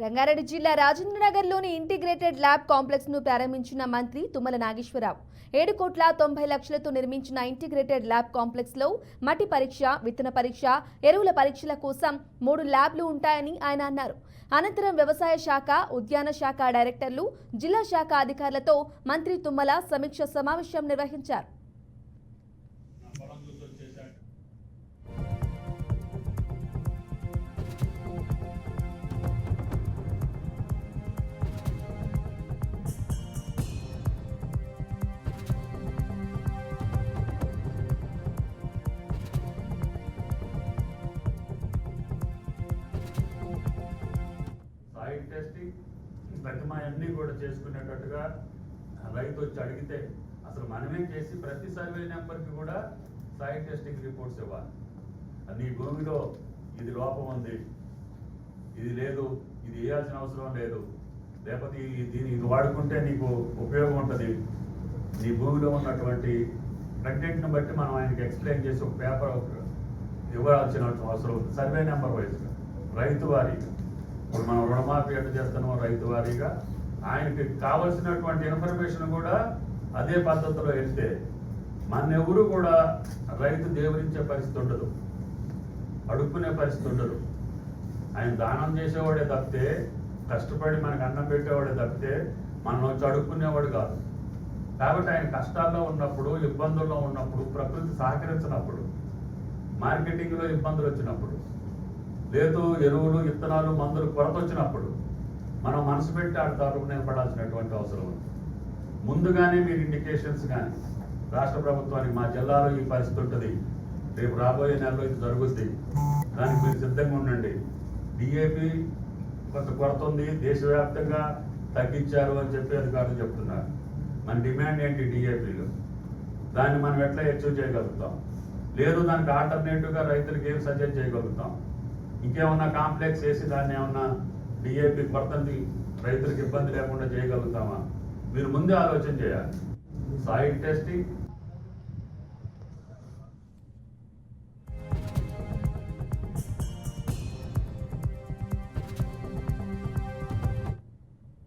రంగారెడ్డి జిల్లా రాజేంద్రనగర్లోని integrated lab కాంప్లెక్స్ను ప్రారంభించిన మంత్రి తుమ్మల నాగేశ్వరరావు. ఏడు కోట్ల తొంభై లక్షలతో నిర్మించిన ఇంటిగ్రేటెడ్ ల్యాబ్ కాంప్లెక్స్లో మట్టి పరీక్ష విత్తన పరీక్ష ఎరువుల పరీక్షల కోసం మూడు ల్యాబ్లు ఉంటాయని ఆయన అన్నారు. అనంతరం వ్యవసాయ శాఖ ఉద్యాన శాఖ డైరెక్టర్లు జిల్లా శాఖ అధికారులతో మంత్రి తుమ్మల సమీక్ష సమావేశం నిర్వహించారు. టెస్టింగ్ ప్రతిమ అన్నీ కూడా చేసుకునేటట్టుగా రైతు వచ్చి అడిగితే అసలు మనమే చేసి ప్రతి సర్వే నెంబర్కి కూడా సాయిల్ టెస్టింగ్ రిపోర్ట్స్ ఇవ్వాలి. అది నీ భూమిలో ఇది లోపం ఉంది. ఇది లేదు ఇది వేయాల్సిన అవసరం లేదు. లేకపోతే ఈ- దీన్ని ఇది వాడుకుంటే నీకు ఉపయోగం ఉంటుంది. నీ భూమిలో ఉన్నటువంటి కంటెంట్ని బట్టి మనం ఆయనకి ఎక్స్ప్లెయిన్ చేసి ఒక పేపర్ ఇవ్వాల్సిన అవసరం ఉంది. సర్వే నెంబర్ వైజ్గా రైతు వారీగా. ఇప్పుడు మనం రుణమాఫీ ఎట్లా చేస్తున్నాం రైతు వారీగా ఆయనకి కావలసినటువంటి ఇన్ఫర్మేషన్ కూడా అదే పద్ధతిలో వెళ్తే మన ఎవరు కూడా రైతు దేవురించే పరిస్థితి ఉండదు. అడుక్కునే పరిస్థితి ఉండదు. ఆయన దానం చేసేవాడే తప్పితే కష్టపడి మనకు అన్నం పెట్టేవాడే తప్పితే మనం వచ్చి అడుక్కునేవాడు కాదు. కాబట్టి ఆయన కష్టాల్లో ఉన్నప్పుడు ఇబ్బందుల్లో ఉన్నప్పుడు ప్రకృతి సహకరించినప్పుడు మార్కెటింగ్లో ఇబ్బందులు వచ్చినప్పుడు లేదు ఎరువులు విత్తనాలు మందులు కొరత వచ్చినప్పుడు మనం మనసు పెట్టి ఆడ దారులు నిలబడాల్సినటువంటి అవసరం ఉంది. ముందుగానే మీరు ఇండికేషన్స్ కానీ రాష్ట్ర ప్రభుత్వానికి మా జిల్లాలో ఈ పరిస్థితి ఉంటుంది. రేపు రాబోయే నెలలో ఇది జరుగుద్ది. దానికి మీరు సిద్ధంగా ఉండండి. డిఏపి కొంత కొరత ఉంది. దేశవ్యాప్తంగా తగ్గించారు అని చెప్పి అధికారులు చెప్తున్నారు. మన డిమాండ్ ఏంటి డిఏపిలో దాన్ని మనం ఎట్లా అచీవ్ చేయగలుగుతాం? లేదు దానికి ఆల్టర్నేటివ్గా రైతులకు ఏం సజెస్ట్ చేయగలుగుతాం? ఇంకేమన్నా కాంప్లెక్స్ వేసి దాన్ని ఏమన్నా డిఏపి కొరతని రైతులకు ఇబ్బంది లేకుండా చేయగలుగుతామా? మీరు ముందే ఆలోచన చేయాలి. Soil testing